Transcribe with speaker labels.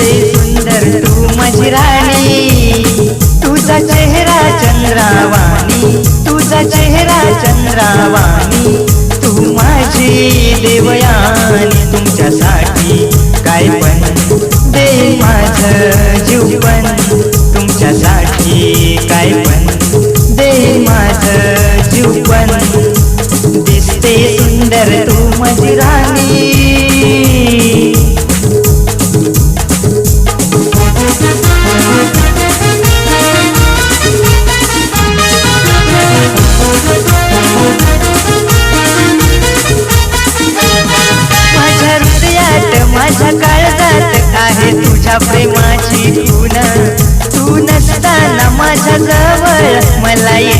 Speaker 1: दिसते सुंदर तू माझी राणी. तुझा चेहरा चंद्रावाणी. तुझा चेहरा चंद्रावाणी. तू माझी देवयानी तुमच्यासाठी. काय पण दे माझ जीवन पण तुमच्यासाठी. काय पण दे माझ जीवन. दिसते सुंदर तू माझी राणी. माझ्या काळजात आहे तुझ्या प्रेमाची तू नसताना माझ्या जवळ मला ये